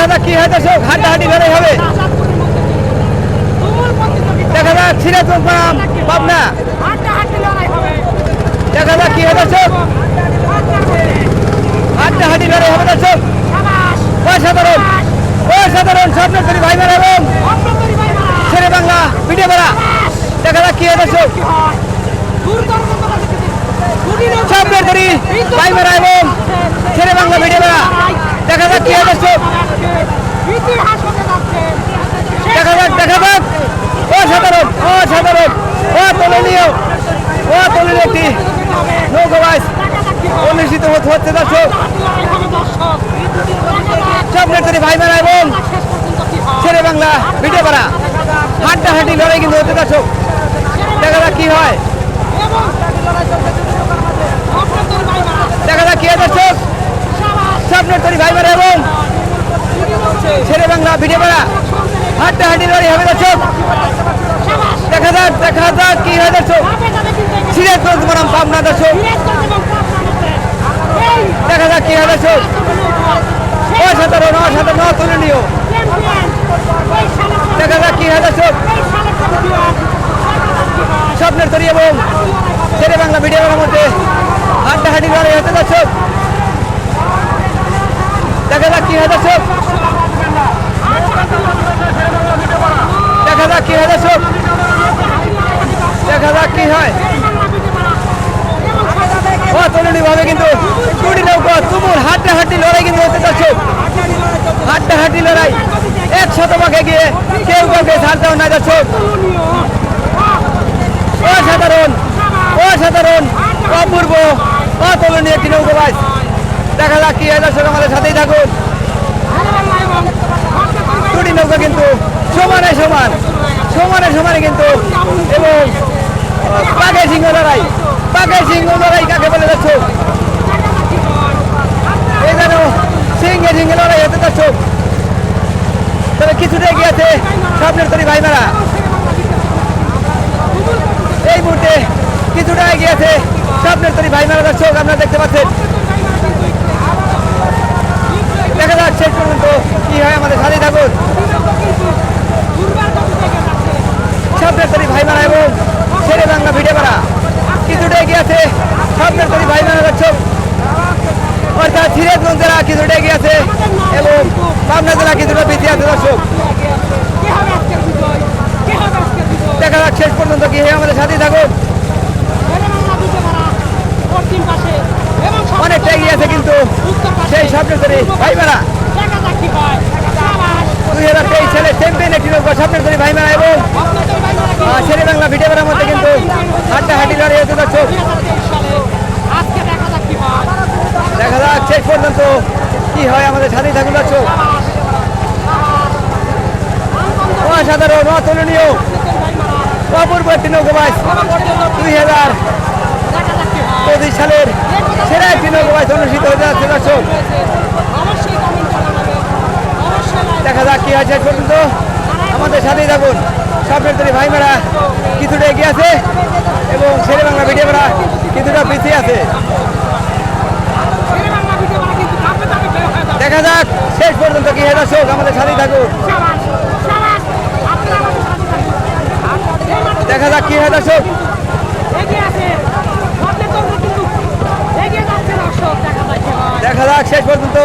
দেখা যাক কি হয় দর্শক হাড্ডাহাড্ডি লড়াই হবে। দেখা যাক সিরাজগঞ্জ বনাম পাবনা। দেখা যাক, কি হয় দর্শক হাড্ডাহাড্ডি লড়াই হবে দর্শক অসাধারণ অসাধারণ স্বপ্নপুরি ভাই বোন এবং ছেড়ে বাংলা ভিডিও করা দেখা যাক, কি হয় দর্শক স্বপ্নপুরি ভাই বোন এবং ছেড়ে বাংলা ভিডিও করা দেখা যাক, কি হয় দর্শক দেখা যাক দেখা যাক অসাধারণ অসাধারণ অতুলনীয় অতুলনীয় একটি নৌকবাস অনুষ্ঠিত হতে হচ্ছে দর্শক স্বপ্নের তৈরি ভাই বোন এবং ছেড়ে বাংলা করা হাড্ডাহাড্ডি লড়াই কিন্তু হতে দর্শক দেখা যাক কি হয়। দেখা যাক কি হয় দর্শক স্বপ্নের তৈরি ভাই বোন এবং ছেড়ে বাংলা করা হাড্ডাহাড্ডি লড়াই হবে দর্শক দেখা যাক দেখা যাক কি হয় দর্শক সিরাজগঞ্জ বনাম পাবনা দর্শক দেখা যাক কি হয় দর্শক অসাধারণ অসাধারণ দেখা যাক কি হয় দর্শক স্বপ্নের তৈরি এবং ছেড়ে বাংলা ভিডিও মধ্যে হাড্ডাহাড্ডি লড়াই হতে দর্শক দেখা যাক কি হয় দেখা যাক কি হয় দেখা যাক কি হয়। অতুলনীয় ভাবে কিন্তু দুটি নৌকা, তুমুল হাড্ডা হাড্ডি লড়াই কিন্তু হতে হাড্ডা হাড্ডি লড়াই এক শতভাগে গিয়ে কেউ কাউকে ছাড় নাই দর্শক অসাধারণ অসাধারণ, অপূর্ব, অতুলনীয় একটি ভাই। দেখা যাক কি হয় দর্শক, আমাদের সাথেই থাকুন। দুটি নৌকা কিন্তু সমানে সমান, সমানে সমানে কিন্তু এবং বাঘের সিংহ লড়াই বাঘের সিংহ লড়াই কাকে বলে যাচ্ছ? এই যেন সিংহে সিংহে লড়াই হতে যাচ্ছ। তবে কিছুটা এগিয়ে আছে স্বপ্নের তরি ভাইমারা। এই মুহূর্তে কিছুটা এগিয়ে আছে স্বপ্নের তরি ভাইমারা দর্শক আপনারা দেখতে পাচ্ছেন দেখা যাক শেষ পর্যন্ত কি হয় আমাদের সাথে থাকুন স্বপ্নের তরি ভাইমারা এবং ছেড়ে বাংলা ভিডিও করা কিছুটা এগিয়ে আছে স্বপ্নের তরি ভাইমারা দর্শক অর্থাৎ সিরাজগঞ্জ জেলা কিছুটা এগিয়ে আছে এবং পাবনা জেলা কিছুটা পিছিয়ে আছে দর্শক। দেখা যাক শেষ পর্যন্ত কি আমাদের সাথে থাকুন অনেকটা এগিয়ে আছে কিন্তু সেই স্বপ্নের তরি ভাইমারা। দুই হাজার তেইশ সালে চ্যাম্পিয়ন একটি নৌকা স্বপ্নের তরি ভাইমারা এবং শেরে বাংলা মধ্যে কিন্তু হাড্ডা হাড্ডি লড়াই হতে দর্শক। দেখা যাক শেষ পর্যন্ত কি হয় আমাদের সাথেই থাকুন দর্শক। অসাধারণ অতুলনীয়, অপূর্ব একটি নৌকোবাস দুই হাজার পঁচিশ সালের সেরা একটি নৌকোবাস অনুষ্ঠিত হতে যাচ্ছে, দর্শক। দেখা যাক কি হয় শেষ পর্যন্ত। আমাদের সাথেই থাকুন। স্বপ্নের তৈরি ভাইমেরা কিছুটা এগিয়ে আছে এবং শেরে বাংলা ভিডিও করা কিছুটা পিছিয়ে আছে। দেখা যাক শেষ পর্যন্ত কি হয়, দর্শক। আমাদের সাথেই থাকুন। দেখা যাক কি হয় দর্শক। দেখা যাক শেষ পর্যন্ত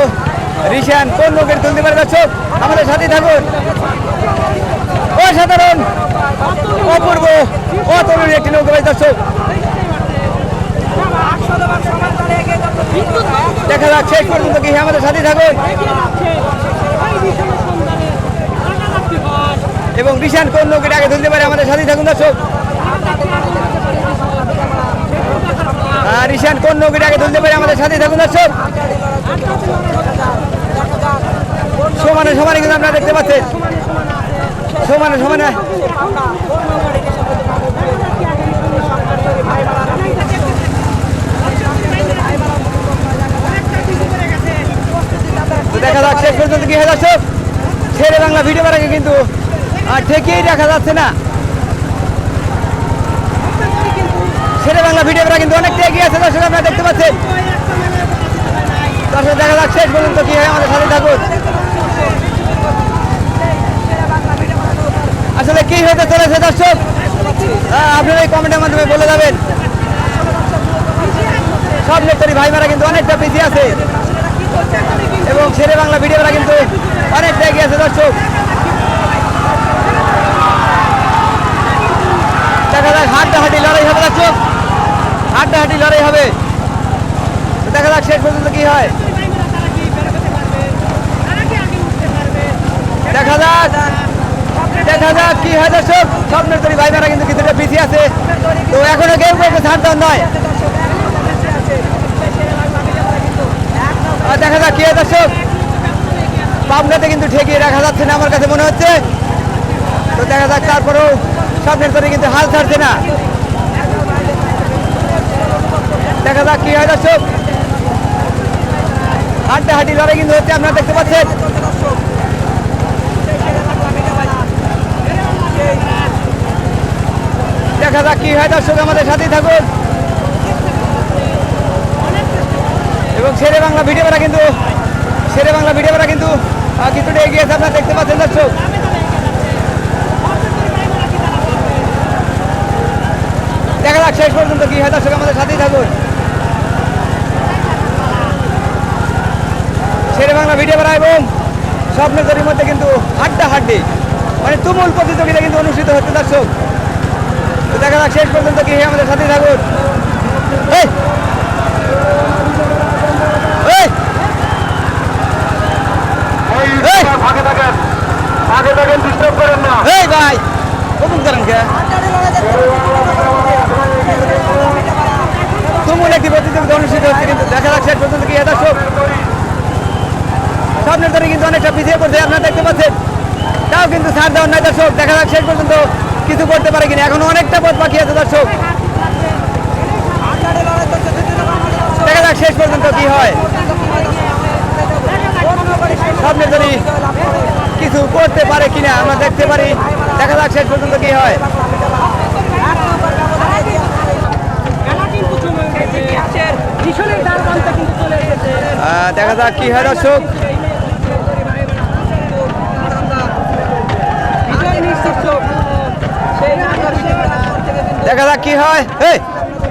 রিশান কোন লোকের তুলতে পারে দর্শক? আমাদের সাথেই থাকুন। অসাধারণ অপূর্ব অতুলনীয় একটি নৌকা দর্শক। দেখা যাক শেষ পর্যন্ত কি আমাদের সাথেই থাকুন। এবং রিশান কোন লোকের আগে ধরতে পারে? আমাদের সাথেই থাকুন, দর্শক। আর রিশান কোন নৌকির আগে তুলতে পারে? আমাদের সাথেই থাকুন, দর্শক। সমানে সমানে কিন্তু আপনারা দেখতে পাচ্ছেন। সমানে সমানে। দেখা যাক, শেষ পর্যন্ত কি হয়ে, দর্শক? ছেড়ে বাংলা ভিডিও করাকে কিন্তু আর ঠেকেই দেখা যাচ্ছে না। ছেলে বাংলা ভিডিওরা কিন্তু অনেকটা এগিয়ে আছে, দর্শক আপনারা দেখতে পাচ্ছেন। দর্শক, দেখা যাক শেষ পর্যন্ত কি হয়, আমাদের সাথে থাকুন। আসলে কি হতে চলেছে দর্শক? আপনারা এই কমেন্টের মাধ্যমে বলে যাবেন। সব নেতারি ভাইমারা কিন্তু অনেকটা পিছিয়ে আছে। এবং ছেলে বাংলা ভিডিওরা কিন্তু অনেকটা এগিয়ে আছে, দর্শক। হাড্ডাহাড্ডি লড়াই হবে। দেখা যাক শেষ পর্যন্ত কি হয়। দেখা যাক। দেখা যাক কি হয় দর্শক। স্বপ্নের তরি ভাইমারা কিন্তু কিছুটা পিছিয়ে আছে। তো এখনও কেউ কেউ দেওয়ার নয়। দেখা যাক কি হয় দর্শক। পাবনাতে কিন্তু ঠেকিয়ে রাখা যাচ্ছে না আমার কাছে মনে হচ্ছে। তো দেখা যাক তারপরেও স্বপ্নের তরি কিন্তু হাল ছাড়ছে না। দেখা যাক কি হয় দর্শক। হাড্ডি লড়াই কিন্তু হচ্ছে, আপনারা দেখতে পাচ্ছেন। দেখা যাক কি হয় দর্শক, আমাদের সাথেই থাকুন। এবং শেরে বাংলা ভিডিওরা কিন্তু, শেরে বাংলা ভিডিওরা কিন্তু কিছুটা এগিয়ে আছে আপনারা দেখতে পাচ্ছেন দর্শক। দেখা যাক শেষ পর্যন্ত কি হয় দর্শক, আমাদের সাথেই থাকুন শেরে বাংলা ভিডিও করা এবং স্বপ্নজরির মধ্যে কিন্তু হাড্ডা হাড্ডি মানে তুমুল প্রতিযোগিতা কিন্তু অনুষ্ঠিত হচ্ছে দর্শক। তো দেখা যাক শেষ পর্যন্ত কি হয় আমাদের সাথে থাকুন। এই! ভাই করেন কে? তুমুল একটি প্রতিযোগিতা অনুষ্ঠিত হচ্ছে কিন্তু দেখা যাক শেষ পর্যন্ত কি দর্শক। স্বপ্নের ধরে কিন্তু অনেকটা পিছিয়ে পড়ছে, আপনারা দেখতে পাচ্ছেন। তাও কিন্তু ছাড় দেওয়ার নাই, দর্শক। দেখা যাক শেষ পর্যন্ত কিছু করতে পারে কিনা। এখনও অনেকটা পথ বাকি আছে, দর্শক। দেখা যাক শেষ পর্যন্ত কি হয়। স্বপ্নের ধরে কিছু করতে পারে কিনা, আমরা দেখতে পারি। দেখা যাক শেষ পর্যন্ত কি হয়। দেখা যাক কি হয়, দর্শক। যাক কি হয়? এই